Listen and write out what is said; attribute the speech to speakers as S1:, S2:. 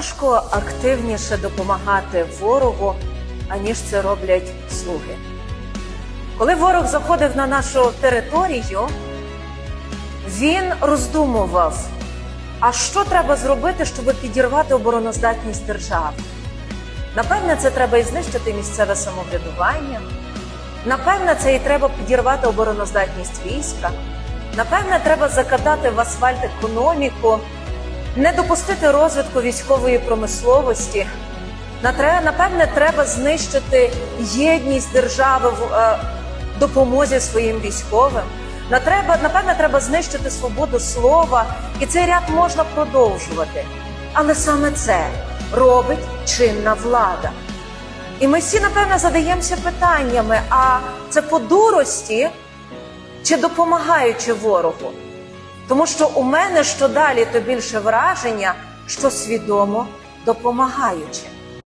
S1: Важко активніше допомагати ворогу, аніж це роблять слуги. Коли ворог заходив на нашу територію, він роздумував, а що треба зробити, щоб підірвати обороноздатність держави. Напевне, це треба і знищити місцеве самоврядування. Напевне, це і треба підірвати обороноздатність війська. Напевне, треба закатати в асфальт економіку, не допустити розвитку військової промисловості. Напевне, треба знищити єдність держави в е, допомозі своїм військовим. Натреба- Напевне, треба знищити свободу слова, і цей ряд можна продовжувати. Але саме це робить чинна влада. І ми всі, напевно, задаємося питаннями: а це по дурості чи допомагаючи ворогу? Тому що у мене що далі, то більше враження, що свідомо допомагаючи.